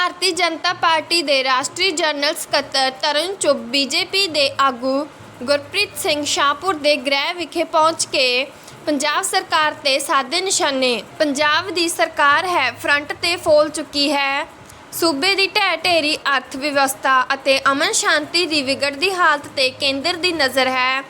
Bharatiya Janata party ਦੇ ਰਾਸ਼ਟਰੀ general ਸਕੱਤਰ ਤਰੁਣ ਚੁੱਬ ਬੀਜੇਪੀ ਦੇ ਆਗੂ ਗੁਰਪ੍ਰੀਤ ਸਿੰਘ ਸ਼ਾਹਪੁਰ ਦੇ ਗ੍ਰਹਿ ਵਿਖੇ ਪਹੁੰਚ ਕੇ ਪੰਜਾਬ ਸਰਕਾਰ ਤੇ ਸਾਦੇ ਨਿਸ਼ਾਨੇ, ਪੰਜਾਬ ਦੀ ਸਰਕਾਰ ਹੈ ਫਰੰਟ ਤੇ ਫੋਲ ਚੁੱਕੀ ਹੈ। ਸੂਬੇ ਦੀ ਢਹਿ ਢੇਰੀ ਅਰਥ ਵਿਵਸਥਾ ਅਤੇ ਅਮਨ ਸ਼ਾਂਤੀ ਦੀ ਵਿਗੜਦੀ ਹਾਲਤ ਤੇ ਕੇਂਦਰ ਦੀ ਨਜ਼ਰ ਹੈ।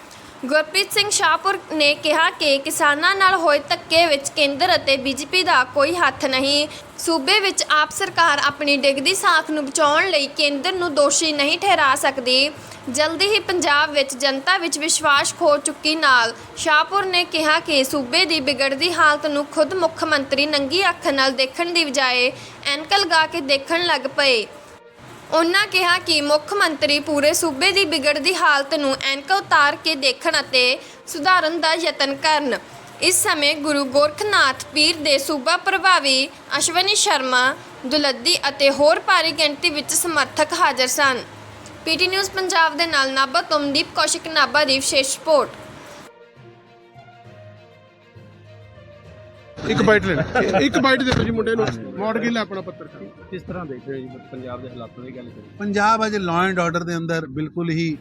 ਗੁਰਪ੍ਰੀਤ ਸਿੰਘ ਸ਼ਾਹਪੁਰ ਨੇ ਕਿਹਾ ਕਿ ਕਿਸਾਨਾਂ ਨਾਲ ਹੋਏ ਧੱਕੇ ਵਿੱਚ ਕੇਂਦਰ ਅਤੇ ਬੀਜੇਪੀ ਦਾ ਕੋਈ ਹੱਥ ਨਹੀਂ। ਸੂਬੇ ਵਿੱਚ ਆਪ ਸਰਕਾਰ ਆਪਣੀ ਡਿੱਗਦੀ ਸਾਖ ਨੂੰ ਬਚਾਉਣ ਲਈ ਕੇਂਦਰ ਨੂੰ ਦੋਸ਼ੀ ਨਹੀਂ ਠਹਿਰਾ ਸਕਦੀ। ਜਲਦੀ ਹੀ ਪੰਜਾਬ ਵਿੱਚ ਜਨਤਾ ਵਿੱਚ ਵਿਸ਼ਵਾਸ ਖੋ ਚੁੱਕੀ ਨਾਲ। ਸ਼ਾਹਪੁਰ ਨੇ ਕਿਹਾ ਕਿ ਸੂਬੇ ਦੀ ਵਿਗੜਦੀ ਹਾਲਤ ਨੂੰ ਖੁਦ ਮੁੱਖ ਮੰਤਰੀ ਨੰਗੀ ਅੱਖ ਨਾਲ ਦੇਖਣ ਦੀ ਬਜਾਏ ਐਨਕ ਲਗਾ ਕੇ ਦੇਖਣ ਲੱਗ ਪਏ। ਉਨ੍ਹਾਂ ਕਿਹਾ ਕਿ ਮੁੱਖ ਮੰਤਰੀ ਪੂਰੇ ਸੂਬੇ ਦੀ ਬਿਗੜਦੀ ਹਾਲਤ ਨੂੰ ਐਨਕ ਉਤਾਰ ਕੇ ਦੇਖਣ ਅਤੇ ਸੁਧਾਰਨ ਦਾ ਯਤਨ ਕਰਨ। ਇਸ ਸਮੇਂ ਗੁਰੂ ਗੋਰਖਨਾਥ ਪੀਰ ਦੇ ਸੂਬਾ ਪ੍ਰਭਾਵੀ ਅਸ਼ਵਨੀ ਸ਼ਰਮਾ, ਦੁਲੱਦੀ ਅਤੇ ਹੋਰ ਭਾਰੀ ਗਿਣਤੀ ਵਿੱਚ ਸਮਰਥਕ ਹਾਜ਼ਰ ਸਨ। ਪੀਟੀ ਨਿਊਜ਼ ਪੰਜਾਬ ਦੇ ਨਾਲ ਨਾਭਾ ਤੋਂ ਮਨਦੀਪ ਕੌਸ਼ਿਕ, ਨਾਭਾ ਦੀ ਵਿਸ਼ੇਸ਼ ਰਿਪੋਰਟ। ਇੱਕ ਬਾਈਟ ਲੈਣਾ। ਇੱਕ ਬਾਈਟ ਦੇ ਦਿਓ ਜੀ ਮੁੰਡੇ ਨੂੰ। ਮੌੜ ਗਿੱਲ ਹੈ ਆਪਣਾ ਪੱਤਰਕਾਰ ਕਿਸ ਤਰ੍ਹਾਂ ਦੇਖਦੇ ਹੋ ਜੀ? ਪੰਜਾਬ ਦੇ ਹਾਲਾਤਾਂ ਦੀ ਗੱਲ ਕਰੀਏ। ਪੰਜਾਬ ਅਜੇ ਲਾਅ ਐਂਡ ਆਰਡਰ ਦੇ ਅੰਦਰ ਬਿਲਕੁਲ ਹੀ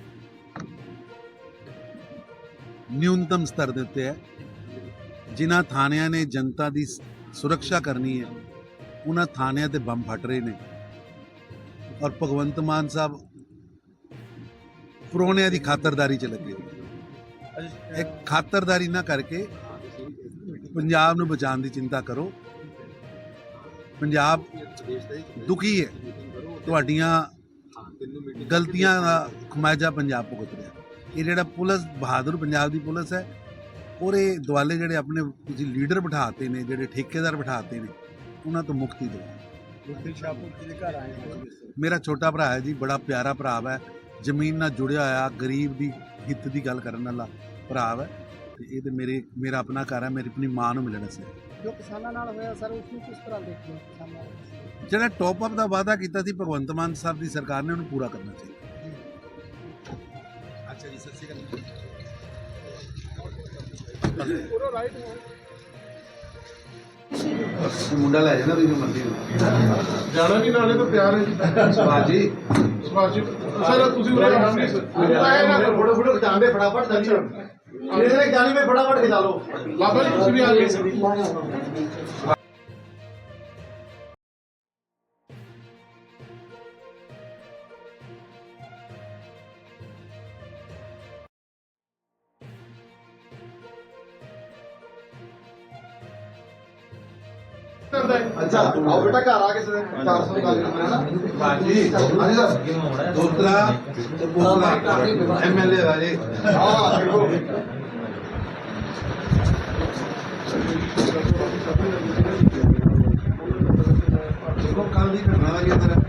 ਨਿਊਨਤਮ ਸਤਰ ਦੇ ਉੱਤੇ ਹੈ। ਜਿਨ੍ਹਾਂ ਥਾਣਿਆਂ ਨੇ ਜਨਤਾ ਦੀ ਸੁਰੱਖਿਆ ਕਰਨੀ ਹੈ ਉਹਨਾਂ ਥਾਣਿਆਂ ਤੇ ਬੰਬ ਫਟ ਰਹੇ ਨੇ। ਔਰ ਭਗਵੰਤ ਮਾਨ ਸਾਹਿਬ ਫਰੋਨਿਆਂ ਦੀ ਖਾਤਰਦਾਰੀ ਚ ਲੱਗੇ। ਇੱਕ ਖਾਤਰਦਾਰੀ ਨਾ ਕਰਕੇ ਪੰਜਾਬ ਨੂੰ ਬਚਾਉਣ ਦੀ ਚਿੰਤਾ ਕਰੋ। ਪੰਜਾਬ ਦੁਖੀ ਹੈ। ਤੁਹਾਡੀਆਂ ਗਲਤੀਆਂ ਦਾ ਖਮਾਜਾ ਪੰਜਾਬ ਭੁਗਤ ਰਿਹਾ। ਇਹ ਜਿਹੜਾ ਪੁਲਿਸ, ਬਹਾਦਰ ਪੰਜਾਬ ਦੀ ਪੁਲਿਸ ਹੈ ਉਹਦੇ ਦੁਆਲੇ ਜਿਹੜੇ ਆਪਣੇ ਤੁਸੀਂ ਲੀਡਰ ਬਿਠਾਤੇ ਨੇ, ਜਿਹੜੇ ਠੇਕੇਦਾਰ ਬਿਠਾਤੇ ਨੇ, ਉਹਨਾਂ ਤੋਂ ਮੁਕਤੀ ਦਿਓ। ਮੇਰਾ ਛੋਟਾ ਭਰਾ ਹੈ ਜੀ, ਬੜਾ ਪਿਆਰਾ ਭਰਾ ਹੈ। ਜ਼ਮੀਨ ਨਾਲ ਜੁੜਿਆ ਹੋਇਆ, ਗਰੀਬ ਦੀ ਹਿੱਤ ਦੀ ਗੱਲ ਕਰਨ ਵਾਲਾ ਭਰਾ ਹੈ। ਤੇ ਇਹ ਤੇ ਮੇਰੇ ਮੇਰਾ ਆਪਣਾ ਘਰ ਹੈ ਮੇਰੀ ਆਪਣੀ ਮਾਂ ਨੂੰ ਮਿਲਣਾ ਸੀ। ਜੋ ਕਿਸਾਨਾਂ ਨਾਲ ਹੋਇਆ ਸਰ ਉਸ ਨੂੰ ਕਿਸ ਤਰ੍ਹਾਂ ਦੇਖਦੇ ਹੋ ਕਿਸਾਨਾਂ ਨਾਲ? ਜਿਹੜਾ ਟੌਪ ਅਪ ਦਾ ਵਾਅਦਾ ਕੀਤਾ ਸੀ ਭਗਵੰਤ ਮਾਨ ਸਾਹਿਬ ਦੀ ਸਰਕਾਰ ਨੇ ਉਹਨੂੰ ਪੂਰਾ ਕਰਨਾ ਚਾਹੀਦਾ। ਅੱਛਾ ਜੀ ਸਤਿ ਸ਼੍ਰੀ ਅਕਾਲ। ਮੁੰਡਾ ਲੈ ਜਾਣਾ ਤੁਸੀਂ ਮੰਡੀ ਨੂੰ ਜਾਣਾ ਨਹੀਂ ਨਾਲੇ ਤਾਂ ਤਿਆਰ ਹੈ ਜੀ। ਬਾਜੀ ਸੁਭਾਸ਼ ਜੀ ਸਰ ਤੁਸੀਂ ਉਰੇ ਆਰਾਮ ਨਹੀਂ ਸਰ ਫੋਟੋ ਫੋਟੋ ਖਿਚਾਉਂਦੇ ਫਟਾਫਟ ਇਹਦੇ ਗਾਲੀ ਵਿੱਚ ਫਟਾਫਟ ਖਿਲਾ ਲਓ। ਬਾਬਾ ਜੀ ਤੁਸੀਂ ਵੀ ਆ ਗਏ ਅੱਛਾ ਆਓ ਬੇਟਾ ਘਰ ਆ ਕਿਸੇ ਦਿਨ 400 ਦੀ ਗੱਲ ਕਰਨਾ ਨਾ। ਹਾਂਜੀ। ਹਾਂਜੀ ਸਰ। ਦੋਤਰਾ ਤੇ ਪੂਰਾ ਐਮਐਲਏ ਵਾਲੇ ਹਾਂ ਦੇਖੋ ਦੇਖੋ ਕੱਲ ਦੀ ਘਟਨਾ ਦਾ ਕੀ ਅਸਰ ਹੈ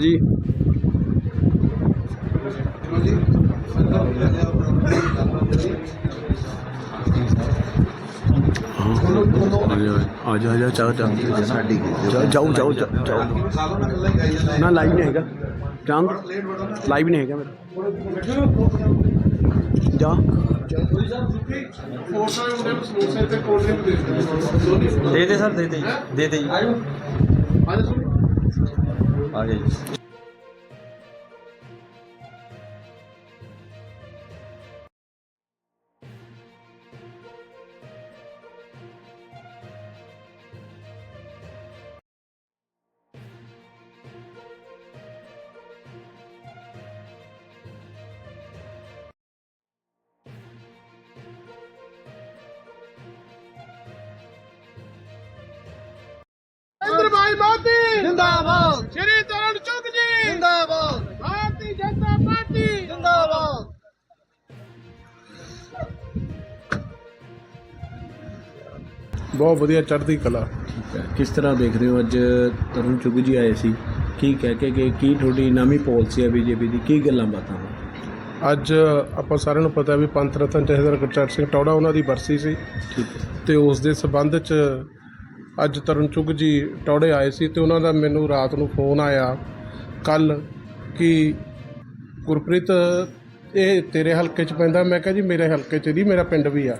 ਜੀ। ਆ ਜਾ ਜਾ ਚਾਹ ਚਾਹ। ਸਾਡੀ ਜਾਓ ਜਾਓ ਜਾਓ ਜਾਓ। ਨਾ ਲਾਈਵ ਨਹੀਂ ਹੈਗਾ। ਚਾਂਦ ਲਾਈਵ ਨਹੀਂ ਹੈਗਾ ਮੇਰਾ। ਜਾ। ਦੇ ਦੇ ਦੇ ਸਰ ਦੇ ਦੇ। ਦੇ ਦੇ ਜੀ। ਆ ਜਾ ਸੁਣ ਬਹੁਤ ਵਧੀਆ ਚੜ੍ਹਦੀ ਕਲਾ। ਕਿਸ ਤਰ੍ਹਾਂ ਦੇਖ ਰਹੇ ਹੋ? ਅੱਜ ਤਰੁਣ ਚੁੱਗ ਜੀ ਆਏ ਸੀ। ਕੀ ਕਹਿ ਕੇ ਗਏ? ਕੀ ਤੁਹਾਡੀ ਨਵੀਂ ਪਾਲਿਸੀ ਹੈ ਬੀਜੇਪੀ ਦੀ? ਕੀ ਗੱਲਾਂ ਬਾਤਾਂ? ਅੱਜ ਆਪਾਂ ਸਾਰਿਆਂ ਨੂੰ ਪਤਾ ਵੀ ਪੰਥ ਰਤਨ ਜਥੇਦਾਰ ਗੁਰਚਰਨ ਸਿੰਘ ਟੌੜਾ ਉਹਨਾਂ ਦੀ ਬਰਸੀ ਸੀ। ਠੀਕ ਹੈ। ਤੇ ਉਸ ਦੇ ਸਬੰਧ ਚ ਅੱਜ ਤਰਨ ਚੁੱਗ ਜੀ ਟੌੜੇ ਆਏ ਸੀ ਤੇ ਉਹਨਾਂ ਦਾ ਮੈਨੂੰ ਰਾਤ ਨੂੰ ਫੋਨ ਆਇਆ ਕੱਲ ਕਿ ਗੁਰਪ੍ਰੀਤ ਇਹ ਤੇਰੇ ਹਲਕੇ 'ਚ ਪੈਂਦਾ? ਮੈਂ ਕਿਹਾ ਜੀ ਮੇਰੇ ਹਲਕੇ 'ਚ ਨਹੀਂ ਮੇਰਾ ਪਿੰਡ ਵੀ ਆ।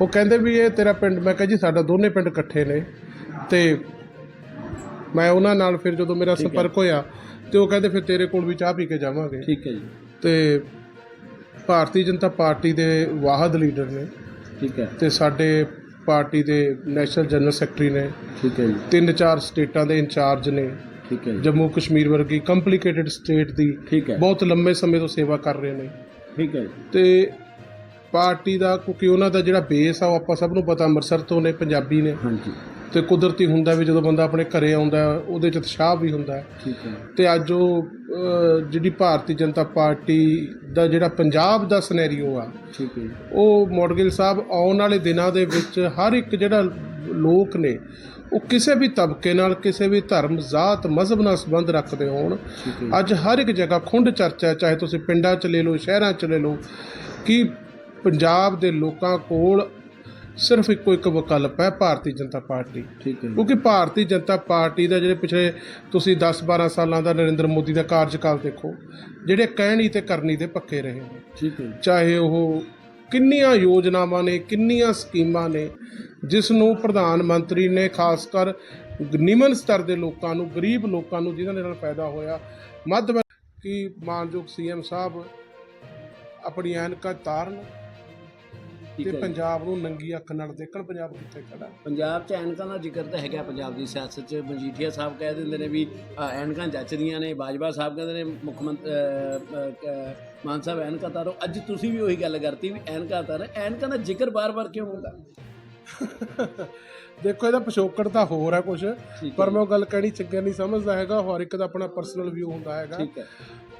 ਉਹ ਕਹਿੰਦੇ ਵੀ ਇਹ ਤੇਰਾ ਪਿੰਡ ਮੈਂ ਕਿਹਾ ਜੀ ਸਾਡਾ ਦੋਨੇ ਪਿੰਡ ਇਕੱਠੇ ਨੇ ਤੇ ਮੈਂ ਉਹਨਾਂ ਨਾਲ ਫਿਰ ਜਦੋਂ ਮੇਰਾ ਸੰਪਰਕ ਹੋਇਆ ਤੇ ਉਹ ਕਹਿੰਦੇ ਫਿਰ ਤੇਰੇ ਕੋਲ ਵੀ ਚਾਹ ਪੀ ਕੇ ਜਾਵਾਂਗੇ। ਠੀਕ ਹੈ ਜੀ। ਤੇ ਭਾਰਤੀ ਜਨਤਾ ਪਾਰਟੀ ਦੇ ਵਾਹਦ ਲੀਡਰ ਨੇ। ਠੀਕ ਹੈ। ਤੇ ਸਾਡੇ ਪਾਰਟੀ ਦੇ ਨੈਸ਼ਨਲ ਜਨਰਲ ਸੈਕਟਰੀ ਨੇ। ਠੀਕ ਹੈ ਜੀ। ਤਿੰਨ ਚਾਰ ਸਟੇਟਾਂ ਦੇ ਇੰਚਾਰਜ ਨੇ। ਠੀਕ ਹੈ ਜੀ। ਜੰਮੂ ਕਸ਼ਮੀਰ ਵਰਗੀ ਕੰਪਲਿਕੇਟਿਡ ਸਟੇਟ ਦੀ ਠੀਕ ਹੈ। ਬਹੁਤ ਲੰਮੇ ਸਮੇਂ ਤੋਂ ਸੇਵਾ ਕਰ ਰਹੇ ਨੇ। ਠੀਕ ਹੈ ਤੇ ਪਾਰਟੀ ਦਾ ਕਿਉਂਕਿ ਉਹਨਾਂ ਦਾ ਜਿਹੜਾ ਬੇਸ ਆ ਉਹ ਆਪਾਂ ਸਭ ਨੂੰ ਪਤਾ ਅੰਮ੍ਰਿਤਸਰ ਤੋਂ ਨੇ ਪੰਜਾਬੀ ਨੇ। ਹਾਂਜੀ। ਤੇ ਕੁਦਰਤੀ ਹੁੰਦਾ ਵੀ ਜਦੋਂ ਬੰਦਾ ਆਪਣੇ ਘਰੇ ਆਉਂਦਾ ਉਹਦੇ ਚ ਉਤਸ਼ਾਹ ਵੀ ਹੁੰਦਾ। ਠੀਕ ਹੈ। ਤੇ ਅੱਜ ਉਹ ਅਹ, ਜਿਹੜੀ ਭਾਰਤੀ ਜਨਤਾ ਪਾਰਟੀ ਦਾ ਜਿਹੜਾ ਪੰਜਾਬ ਦਾ ਸਿਨੈਰੀਓ ਆ ਠੀਕ ਹੈ ਉਹ ਮੋਡਗਿਲ ਸਾਹਿਬ ਆਉਣ ਵਾਲੇ ਦਿਨਾਂ ਦੇ ਵਿੱਚ ਹਰ ਇੱਕ ਜਿਹੜਾ ਲੋਕ ਨੇ ਉਹ ਕਿਸੇ ਵੀ ਤਬਕੇ ਨਾਲ ਕਿਸੇ ਵੀ ਧਰਮ ਜ਼ਾਤ ਮਜ਼ਹਬ ਨਾਲ ਸੰਬੰਧ ਰੱਖਦੇ ਹੋਣ। ਅੱਜ ਹਰ ਇੱਕ ਜਗ੍ਹਾ ਖੁੰਡ ਚਰਚਾ ਹੈ, ਚਾਹੇ ਤੁਸੀਂ ਪਿੰਡਾਂ 'ਚ ਲੈ ਲਓ ਸ਼ਹਿਰਾਂ 'ਚ ਲੈ ਲਓ ਕਿ ਪੰਜਾਬ ਦੇ ਲੋਕਾਂ ਕੋਲ ਸਿਰਫ ਇੱਕੋ ਇੱਕ ਵਿਕਲਪ ਹੈ ਭਾਰਤੀ ਜਨਤਾ ਪਾਰਟੀ। ਠੀਕ ਹੈ ਕਿਉਂਕਿ ਭਾਰਤੀ ਜਨਤਾ ਪਾਰਟੀ ਦਾ ਜਿਹੜੇ ਪਿਛਲੇ ਤੁਸੀਂ 10-12 ਸਾਲਾਂ ਦਾ ਨਰਿੰਦਰ ਮੋਦੀ ਦਾ ਕਾਰਜਕਾਲ ਦੇਖੋ ਜਿਹੜੇ ਕਹਿਣੀ ਤੇ ਕਰਨੀ ਦੇ ਪੱਕੇ ਰਹੇ ਠੀਕ ਹੈ ਚਾਹੇ ਉਹ ਕਿੰਨੀਆਂ ਯੋਜਨਾਵਾਂ ਨੇ ਕਿੰਨੀਆਂ ਸਕੀਮਾਂ ਨੇ ਜਿਸ ਨੂੰ ਪ੍ਰਧਾਨ ਮੰਤਰੀ ਨੇ ਖਾਸ ਕਰ ਨਿਮਨ ਸਤਰ ਦੇ ਲੋਕਾਂ ਨੂੰ ਗਰੀਬ ਲੋਕਾਂ ਨੂੰ ਜਿਨ੍ਹਾਂ ਦੇ ਨਾਲ ਫਾਇਦਾ ਹੋਇਆ ਮੱਧ ਕੀ ਮਾਨਯੋਗ ਸੀਐਮ ਸਾਹਿਬ ਆਪਣੀ ਐਨਕਾਂ ਤਾਰਨ ਠੀਕ ਤੇ ਹੈ ਜੀ। ਪੰਜਾਬ ਨੂੰ ਨੰਗੀ ਅੱਖ ਨਾਲ ਦੇਖਣ ਪੰਜਾਬ ਕਿੱਥੇ ਖੜਾ? ਪੰਜਾਬ 'ਚ ਐਨਕਾਂ ਦਾ ਜ਼ਿਕਰ ਤਾਂ ਹੈਗਾ ਪੰਜਾਬ ਦੀ ਸਿਆਸਤ 'ਚ। ਮਜੀਠੀਆ ਸਾਹਿਬ ਕਹਿ ਦਿੰਦੇ ਨੇ ਵੀ ਅ, ਐਨਕਾਂ ਜੱਚਦੀਆਂ ਨੇ ਬਾਜਵਾ ਸਾਹਿਬ ਕਹਿੰਦੇ ਨੇ ਮੁੱਖ ਮੰਤਰੀ ਮਾਨ ਸਾਹਿਬ ਐਨਕਾਂ ਤਾਰੋ ਅੱਜ ਤੁਸੀਂ ਵੀ ਉਹੀ ਗੱਲ ਕਰਤੀ ਵੀ ਐਨਕਾਂ ਤਾਰ ਐਨਕਾਂ ਦਾ ਜ਼ਿਕਰ ਬਾਰ-ਬਾਰ ਕਿਉਂ ਹੁੰਦਾ? ਦੇਖੋ ਇਹਦਾ ਪਿਛੋਕੜ ਤਾਂ ਹੋਰ ਹੈ ਕੁਝ ਠੀਕ ਪਰ ਮੈਂ ਉਹ ਗੱਲ ਕਹਿਣੀ ਚੰਗੇ ਨਹੀਂ ਸਮਝਦਾ ਹੈਗਾ। ਹਰ ਇੱਕ ਦਾ ਆਪਣਾ ਪਰਸਨਲ ਵਿਊ ਹੁੰਦਾ ਹੈਗਾ। ਠੀਕ ਹੈ।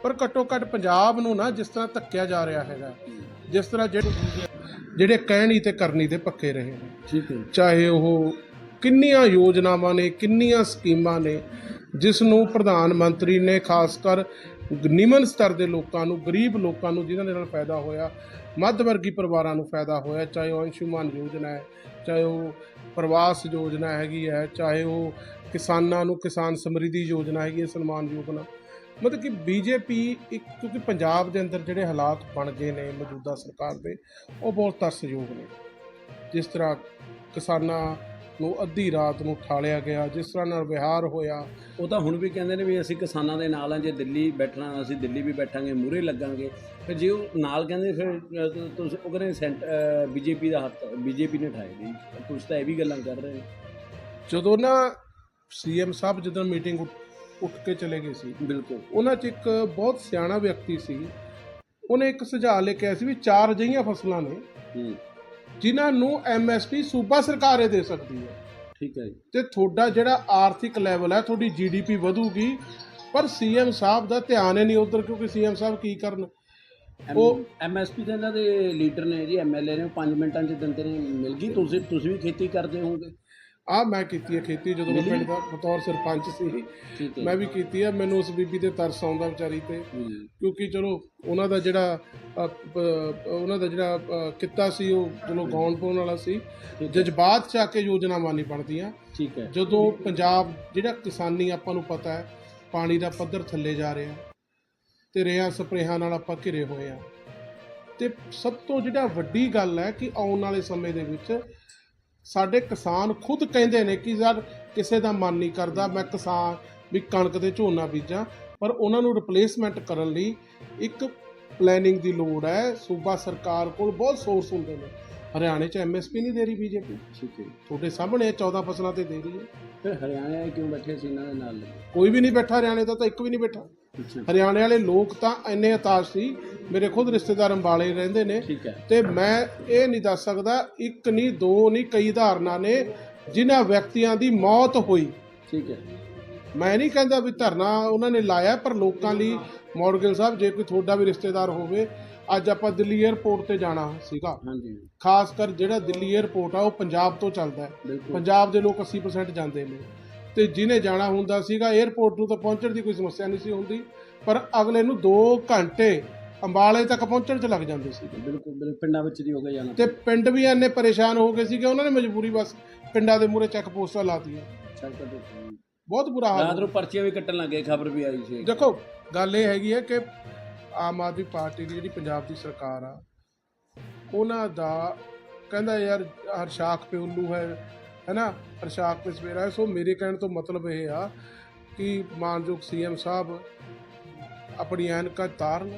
ਪਰ ਘੱਟੋ ਘੱਟ ਪੰਜਾਬ ਨੂੰ ਨਾ ਜਿਸ ਤਰ੍ਹਾਂ ਧੱਕਿਆ ਜਾ ਰਿਹਾ ਹੈਗਾ ਜਿਸ ਤਰ੍ਹਾਂ ਜਿਹੜੇ ਜਿਹੜੇ ਕਹਿਣੀ ਤੇ ਕਰਨੀ ਦੇ ਪੱਕੇ ਰਹੇ ਨੇ ਠੀਕ ਹੈ। ਚਾਹੇ ਉਹ ਕਿੰਨੀਆਂ ਯੋਜਨਾਵਾਂ ਨੇ ਕਿੰਨੀਆਂ ਸਕੀਮਾਂ ਨੇ ਜਿਸ ਨੂੰ ਪ੍ਰਧਾਨ ਮੰਤਰੀ ਨੇ ਖਾਸ ਕਰ ਨਿਮਨ ਸਤਰ ਦੇ ਲੋਕਾਂ ਨੂੰ ਗਰੀਬ ਲੋਕਾਂ ਨੂੰ ਜਿਨ੍ਹਾਂ ਦੇ ਨਾਲ ਫਾਇਦਾ ਹੋਇਆ ਮੱਧ ਵਰਗੀ ਪਰਿਵਾਰਾਂ ਨੂੰ ਫਾਇਦਾ ਹੋਇਆ ਚਾਹੇ ਉਹ ਅੰਸ਼ੁਮਾਨ ਯੋਜਨਾ ਹੈ ਚਾਹੇ ਉਹ ਪ੍ਰਵਾਸ ਯੋਜਨਾ ਹੈਗੀ ਹੈ ਚਾਹੇ ਉਹ ਕਿਸਾਨਾਂ ਨੂੰ ਕਿਸਾਨ ਸਮਰਿੱਧੀ ਯੋਜਨਾ ਹੈਗੀ ਹੈ ਸਨਮਾਨ ਯੋਜਨਾ ਮਤਲਬ ਕਿ ਬੀਜੇਪੀ ਇੱਕ ਕਿਉਂਕਿ ਪੰਜਾਬ ਦੇ ਅੰਦਰ ਜਿਹੜੇ ਹਾਲਾਤ ਬਣ ਗਏ ਨੇ ਮੌਜੂਦਾ ਸਰਕਾਰ ਦੇ ਉਹ ਬਹੁਤ ਤਰਸਯੋਗ ਨੇ। ਜਿਸ ਤਰ੍ਹਾਂ ਕਿਸਾਨਾਂ ਨੂੰ ਅੱਧੀ ਰਾਤ ਨੂੰ ਠਾਲਿਆ ਗਿਆ ਜਿਸ ਤਰ੍ਹਾਂ ਨਾਲ ਵਿਹਾਰ ਹੋਇਆ। ਉਹ ਤਾਂ ਹੁਣ ਵੀ ਕਹਿੰਦੇ ਨੇ ਵੀ ਅਸੀਂ ਕਿਸਾਨਾਂ ਦੇ ਨਾਲ ਆ ਜੇ ਦਿੱਲੀ ਬੈਠਣਾ ਅਸੀਂ ਦਿੱਲੀ ਵੀ ਬੈਠਾਂਗੇ ਮੂਰੇ ਲੱਗਾਂਗੇ। ਫਿਰ ਜੇ ਉਹ ਨਾਲ ਕਹਿੰਦੇ ਫਿਰ ਤੁਸੀਂ ਉਹ ਕਹਿੰਦੇ ਬੀਜੇਪੀ ਦਾ ਹੱਥ ਬੀਜੇਪੀ ਨੇ ਠਾਏ ਜੀ। ਤੁਸੀਂ ਤਾਂ ਇਹ ਵੀ ਗੱਲਾਂ ਕਰ ਰਹੇ ਜਦੋਂ ਨਾ ਸੀਐਮ ਸਾਹਿਬ ਜਦੋਂ ਮੀਟਿੰਗ ਉੱਠ ਕੇ ਚਲੇ ਗਏ ਸੀ। ਬਿਲਕੁਲ। ਉਹਨਾਂ 'ਚ ਇੱਕ ਬਹੁਤ ਸਿਆਣਾ ਵਿਅਕਤੀ ਸੀ। ਉਹਨੇ ਇੱਕ ਸੁਝਾਅ ਲੈ ਕੇ ਆਇਆ ਸੀ ਵੀ ਚਾਰ ਅਜਿਹੀਆਂ ਫਸਲਾਂ ਨੇ ਹੂੰ। ਜਿਨ੍ਹਾਂ ਨੂੰ ਐਮਐਸਪੀ ਸੂਬਾ ਸਰਕਾਰ ਹੀ ਦੇ ਸਕਦੀ ਹੈ। ਠੀਕ ਹੈ ਜੀ। ਤੇ ਤੁਹਾਡਾ ਜਿਹੜਾ ਆਰਥਿਕ ਲੈਵਲ ਹੈ ਤੁਹਾਡੀ ਜੀਡੀਪੀ ਵਧੂਗੀ ਪਰ ਸੀਐਮ ਸਾਹਿਬ ਦਾ ਧਿਆਨ ਹੀ ਨਹੀਂ ਉਧਰ ਕਿਉਂਕਿ ਸੀਐਮ ਸਾਹਿਬ ਕੀ ਕਰਨ? ਉਹ- ਐਮਐਸਪੀ ਦੇ ਇਹਨਾਂ ਦੇ ਲੀਡਰ ਨੇ ਜੀ ਐਮਐਲਏ ਨੇ ਉਹ 5 ਮਿੰਟਾਂ 'ਚ ਦਿੰਦੇ ਨੇ ਮਿਲ ਗਈ? ਤੁਸੀਂ ਤੁਸੀਂ ਵੀ ਖੇਤੀ ਕਰਦੇ ਹੋਵੋਗੇ। ਆ ਮੈਂ ਕੀਤੀ ਹੈ ਖੇਤੀ ਜਦੋਂ ਮੈਂ ਪਿੰਡ ਦਾ ਬਤੌਰ ਸਰਪੰਚ ਸੀ। ਮੈਂ ਵੀ ਕੀਤੀ ਹੈ ਮੈਨੂੰ ਉਸ ਬੀਬੀ ਤੇ ਤਰਸ ਆਉਂਦਾ ਵਿਚਾਰੀ ਤੇ। ਕਿਉਂਕਿ ਚਲੋ ਉਹਨਾਂ ਦਾ ਜਿਹੜਾ ਉਹਨਾਂ ਦਾ ਜਿਹੜਾ ਕਿੱਤਾ ਸੀ ਉਹ ਚਲੋ ਗਾਉਣ ਪਾਉਣ ਵਾਲਾ ਸੀ। ਜਜ਼ਬਾਤ ਚ ਆ ਕੇ ਯੋਜਨਾਵਾਂ ਨਹੀਂ ਬਣਦੀਆਂ। ਠੀਕ ਹੈ। ਜਦੋਂ ਪੰਜਾਬ ਜਿਹੜਾ ਕਿਸਾਨੀ ਆਪਾਂ ਨੂੰ ਪਤਾ ਹੈ ਪਾਣੀ ਦਾ ਪੱਧਰ ਥੱਲੇ ਜਾ ਰਿਹਾ ਤੇ ਰੇਹਾਂ ਸਪਰੇਹਾਂ ਨਾਲ ਆਪਾਂ ਘਿਰੇ ਹੋਏ ਆ ਤੇ ਸਭ ਤੋਂ ਜਿਹੜਾ ਵੱਡੀ ਗੱਲ ਹੈ ਕਿ ਆਉਣ ਵਾਲੇ ਸਮੇਂ ਦੇ ਵਿੱਚ ਸਾਡੇ ਕਿਸਾਨ ਖੁਦ ਕਹਿੰਦੇ ਨੇ ਕਿ ਯਾਰ ਕਿਸੇ ਦਾ ਮਨ ਨਹੀਂ ਕਰਦਾ ਮੈਂ ਕਿਸਾਨ ਵੀ ਕਣਕ ਤੇ ਝੋਨਾ ਬੀਜਾਂ ਪਰ ਉਹਨਾਂ ਨੂੰ ਰਿਪਲੇਸਮੈਂਟ ਕਰਨ ਲਈ ਇੱਕ ਪਲੈਨਿੰਗ ਦੀ ਲੋੜ ਹੈ। ਸੂਬਾ ਸਰਕਾਰ ਕੋਲ ਬਹੁਤ ਸੋਰਸ ਹੁੰਦੇ ਨੇ। ਹਰਿਆਣੇ 'ਚ ਐਮਐਸਪੀ ਨਹੀਂ ਦੇ ਰਹੀ ਬੀਜੇਪੀ ਠੀਕ ਹੈ। ਤੁਹਾਡੇ ਸਾਹਮਣੇ ਹੈ, 14 ਫਸਲਾਂ ਤੇ ਦੇ ਰਹੀ ਹੈ। ਫਿਰ ਹਰਿਆਣਾ ਕਿਉਂ ਬੈਠੇ ਸੀ ਇਹਨਾਂ ਦੇ ਨਾਲ? ਕੋਈ ਵੀ ਨਹੀਂ ਬੈਠਾ ਹਰਿਆਣੇ ਦਾ ਤਾਂ ਇੱਕ ਵੀ ਨਹੀਂ ਬੈਠਾ। ਹਰਿਆਣੇ ਵਾਲੇ ਲੋਕ ਤਾਂ ਇੰਨੇ ਹਤਾਸ਼ ਸੀ ਮੇਰੇ ਖੁਦ ਰਿਸ਼ਤੇਦਾਰ ਅੰਬਾਲੇ ਰਹਿੰਦੇ ਨੇ। ਠੀਕ ਹੈ। ਤੇ ਮੈਂ ਇਹ ਨਹੀਂ ਦੱਸ ਸਕਦਾ ਇੱਕ ਨਹੀਂ ਦੋ ਨਹੀਂ ਕਈ ਧਾਰਨਾ ਨੇ ਜਿਨ੍ਹਾਂ ਵਿਅਕਤੀਆਂ ਦੀ ਮੌਤ ਹੋਈ। ਠੀਕ ਹੈ। ਮੈਂ ਨਹੀਂ ਕਹਿੰਦਾ ਵੀ ਧਰਨਾ ਉਹਨਾਂ ਨੇ ਲਾਇਆ ਪਰ ਲੋਕਾਂ ਲਈ ਮੌਰਗਨ ਸਾਹਿਬ ਜੇ ਕੋਈ ਤੁਹਾਡਾ ਵੀ ਰਿਸ਼ਤੇਦਾਰ ਹੋਵੇ ਅੱਜ ਆਪਾਂ ਦਿੱਲੀ 에ਅਰਪੋਰਟ ਤੇ ਜਾਣਾ ਸੀਗਾ। ਹਾਂਜੀ। ਖਾਸ ਕਰ ਜਿਹੜਾ ਦਿੱਲੀ 에ਅਰਪੋਰਟ ਆ ਉਹ ਪੰਜਾਬ ਤੋਂ ਚੱਲਦਾ ਪੰਜਾਬ ਦੇ ਲੋਕ 80% ਜਾਂਦੇ ਨੇ। ਤੇ ਜਿਹਨੇ ਜਾਣਾ ਹੁੰਦਾ ਸੀਗਾ 에ਅਰਪੋਰਟ ਨੂੰ ਤਾਂ ਪਹੁੰਚਣ ਦੀ ਕੋਈ ਸਮੱਸਿਆ ਨਹੀਂ ਸੀ ਹੁੰਦੀ ਪਰ ਅਗਲੇ ਨੂੰ 2 ਘੰਟੇ ਅੰਬਾਲੇ ਤੱਕ ਪਹੁੰਚਣ 'ਚ ਲੱਗ ਜਾਂਦੇ ਸੀ। ਬਿਲਕੁਲ ਬਿਲਕੁਲ ਪਿੰਡਾਂ ਵਿੱਚ ਦੀ ਹੋ ਗਿਆ ਜਾਣਾ। ਤੇ ਪਿੰਡ ਵੀ ਇੰਨੇ ਪਰੇਸ਼ਾਨ ਹੋ ਗਏ ਸੀ ਕਿ ਉਹਨਾਂ ਨੇ ਮਜਬੂਰੀ ਬਸ ਪਿੰਡਾਂ ਦੇ ਮੂਹਰੇ ਚੈੱਕ ਪੋਸਟਾਂ ਲਾਤੀਆਂ। ਬਹੁਤ ਬੁਰਾ ਹਾਲ ਰਾਤ ਨੂੰ ਪਰਚੀਆਂ ਵੀ ਕੱਟਣ ਲੱਗੇ ਖਬਰ ਵੀ ਆਈ ਸੀ। ਦੇਖੋ ਗੱਲ ਇਹ ਹੈਗੀ ਹੈ ਕਿ ਆਮ ਆਦਮੀ ਪਾਰਟੀ ਦੀ ਜਿਹੜੀ ਪੰਜਾਬ ਦੀ ਸਰਕਾਰ ਆ ਉਹਨਾਂ ਦਾ ਕਹਿੰਦਾ ਯਾਰ ਹਰ ਸ਼ਾਖ ਪੇ ਉੱਲੂ ਹੈ ਹੈਨਾ? ਹਰ ਸ਼ਾਖ ਪੇ ਸਵੇਰਾ ਹੈ। ਸੋ ਮੇਰੇ ਕਹਿਣ ਤੋਂ ਮਤਲਬ ਇਹ ਆ ਕਿ ਮਾਨਯੋਗ ਸੀਐਮ ਸਾਹਿਬ ਆਪਣੀ ਐਨਕਾਂ ਤਾਰਨ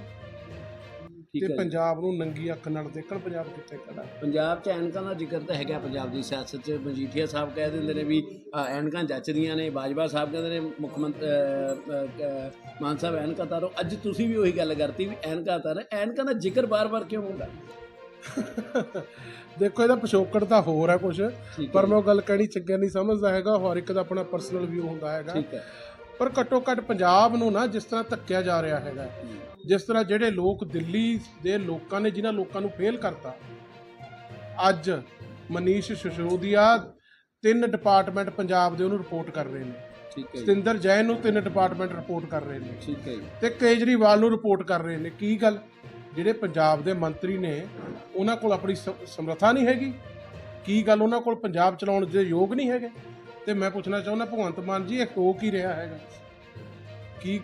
ਠੀਕ ਤੇ ਹੈ ਜੀ। ਪੰਜਾਬ ਨੂੰ ਨੰਗੀ ਅੱਖ ਨਾਲ ਦੇਖਣ ਪੰਜਾਬ ਕਿੱਥੇ ਖੜਾ? ਹੈ। ਪੰਜਾਬ 'ਚ ਐਨਕਾਂ ਦਾ ਜ਼ਿਕਰ ਤਾਂ ਹੈਗਾ ਪੰਜਾਬ ਦੀ ਸਿਆਸਤ 'ਚ। ਮਜੀਠੀਆ ਸਾਹਿਬ ਕਹਿ ਦਿੰਦੇ ਨੇ ਵੀ ਅ, ਐਨਕਾਂ ਜੱਚਦੀਆਂ ਨੇ ਬਾਜਵਾ ਸਾਹਿਬ ਕਹਿੰਦੇ ਨੇ ਮੁੱਖ ਮੰਤਰੀ ਮਾਨ ਸਾਹਿਬ ਐਨਕਾਂ ਤਾਰੋ। ਅੱਜ ਤੁਸੀਂ ਵੀ ਉਹੀ ਗੱਲ ਕਰਤੀ ਵੀ ਐਨਕਾਂ ਤਾਰ। ਐਨਕਾਂ ਦਾ ਜ਼ਿਕਰ ਬਾਰ-ਬਾਰ ਕਿਉਂ ਹੁੰਦਾ? ਦੇਖੋ ਇਹਦਾ ਪਿਛੋਕੜ ਤਾਂ ਹੋਰ ਹੈ ਕੁਝ ਠੀਕ ਪਰ ਮੈਂ ਉਹ ਗੱਲ ਕਹਿਣੀ ਚੰਗਾ ਨਹੀਂ ਸਮਝਦਾ ਹੈਗਾ। ਹਰ ਇੱਕ ਦਾ ਆਪਣਾ ਪਰਸਨਲ ਵਿਊ ਹੁੰਦਾ ਹੈਗਾ। ਠੀਕ ਹੈ। ਪਰ ਘੱਟੋ ਘੱਟ ਪੰਜਾਬ ਨੂੰ ਨਾ ਜਿਸ ਤਰ੍ਹਾਂ ਧੱਕਿਆ ਜਾ ਰਿਹਾ ਹੈਗਾ ਜਿਸ ਤਰ੍ਹਾਂ ਜਿਹੜੇ ਲੋਕ ਦਿੱਲੀ ਦੇ ਲੋਕਾਂ ਨੇ ਜਿਨ੍ਹਾਂ ਲੋਕਾਂ ਨੂੰ ਫੇਲ ਕਰਤਾ। ਅੱਜ ਮਨੀਸ਼ ਸਿਸੋਦੀਆ ਤਿੰਨ ਡਿਪਾਰਟਮੈਂਟ ਪੰਜਾਬ ਦੇ ਉਹਨੂੰ ਰਿਪੋਰਟ ਕਰ ਰਹੇ ਨੇ। ਠੀਕ ਹੈ ਸਤਿੰਦਰ ਜੈਨ ਨੂੰ ਤਿੰਨ ਡਿਪਾਰਟਮੈਂਟ ਰਿਪੋਰਟ ਕਰ ਰਹੇ ਨੇ। ਠੀਕ ਹੈ ਤੇ ਕੇਜਰੀਵਾਲ ਨੂੰ ਰਿਪੋਰਟ ਕਰ ਰਹੇ ਨੇ। ਕੀ ਗੱਲ? ਜਿਹੜੇ ਪੰਜਾਬ ਦੇ ਮੰਤਰੀ ਨੇ ਉਹਨਾਂ ਕੋਲ ਆਪਣੀ ਸਮਰੱਥਾ ਨਹੀਂ ਹੈਗੀ। ਕੀ ਗੱਲ? ਉਹਨਾਂ ਕੋਲ ਪੰਜਾਬ ਚਲਾਉਣ ਦੇ ਯੋਗ ਨਹੀਂ ਹੈਗੇ। ਤੇ ਮੈਂ ਪੁੱਛਣਾ ਚਾਹੁੰਦਾ ਭਗਵੰਤ ਮਾਨ ਜੀ ਇਹ ਹੋ ਕੀ ਰਿਹਾ ਹੈਗਾ? ਕੀ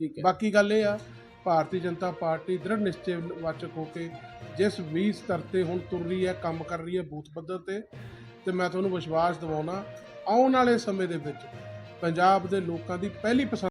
ਠੀਕ ਹੈ। ਬਾਕੀ ਗੱਲ ਇਹ ਆ ਭਾਰਤੀ ਜਨਤਾ ਪਾਰਟੀ ਦ੍ਰਿੜ ਨਿਸ਼ਚੇ ਵਾਚਕ ਹੋ ਕੇ ਜਿਸ ਵੀ ਸਤਰ ਤੇ ਹੁਣ ਤੁਰ ਰਹੀ ਹੈ ਕੰਮ ਕਰ ਰਹੀ ਹੈ ਬੂਥ ਪੱਧਰ ਤੇ ਤੇ ਮੈਂ ਤੁਹਾਨੂੰ ਵਿਸ਼ਵਾਸ ਦਿਵਾਉਣਾ ਆਉਣ ਵਾਲੇ ਸਮੇਂ ਦੇ ਵਿੱਚ ਪੰਜਾਬ ਦੇ ਲੋਕਾਂ ਦੀ ਪਹਿਲੀ ਪਸੰਦ